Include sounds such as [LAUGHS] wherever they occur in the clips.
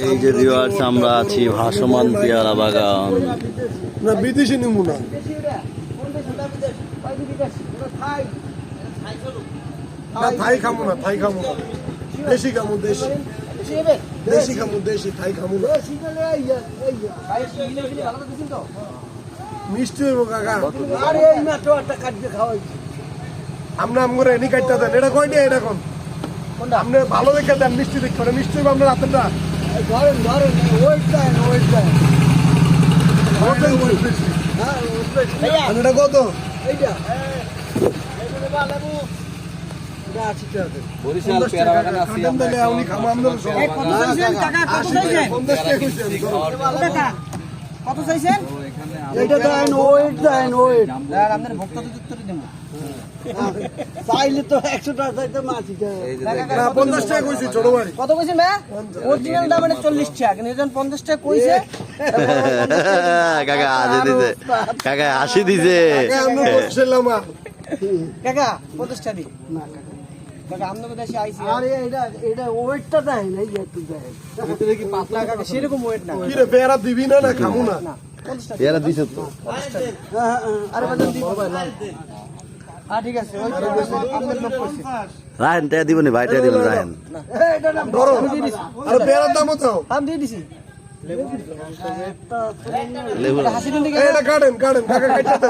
এই যে ভিউয়ার্স আমরা আছি ভাসমান পেয়ারা বাগান। না বিদেশি নমুনা। না থাই খামু না থাই খামু না। দেশি খামু দেশি। দেশি খামু দেশি থাই খামু না। মিষ্টি হইব কাকা। আমরা আমগরে এনি কাটতে দেন। এটা কয়টা এটা কোন? আপনি ভালো দেখে দেন মিষ্টি দেখতে পারেন মিষ্টি হইব আপনার রাতেরটা ওটাই ধরেন ওয়েট টাইম এটা কত বরিশাল পেয়ারা বাগানে আছি কত ধরো। কত চাইছেন? দেন ওয়েট দেন ওয়েট আমাদের ভক্ত তো উত্তরে দেবো চাইলে তো একশো টাকা চাইতে মাছি না, পঞ্চাশ টাকা কইছি ছোট বাড়ি। কত কইছেন ভাই? অরিজিনাল দাম মানে চল্লিশ টাকা কিন্তু এজন পঞ্চাশ টাকা কইছে [LAUGHS] কাকা হাসি দিছে। কাকা হাসি দিছে। কাকা, আমরা বলছিলাম আর। কাকা পঞ্চাশ টাকা দি না কাকা। সেরকম ওয়েট না। দিবি না না খামু না। পেয়ারা দিছে তো। রাহেন টাকা দিব। নি ভাই টাকা দিব রাহেন। কাটেন কাটেন কাকা কাটতে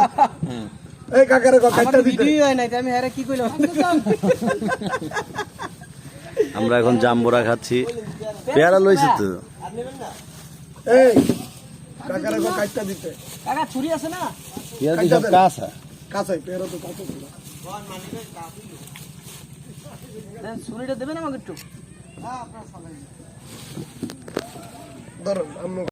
এই কাকারে কাটতে দিতে। হয় নাই আমি হ্যাঁ কি কইলাম? আমরা এখন জাম্বুরা খাচ্ছি। পেয়ারা লইছি তো। এই। কাকারে কো কাটতে দিতে। কাকা ছুরি আছে না? পেয়ারা দিছে সব কাঁচা কাঁচাই পেয়ারা তো কাঁচা ছিল। ছুরিটা দেবেন আমাকে একটু? ধরুন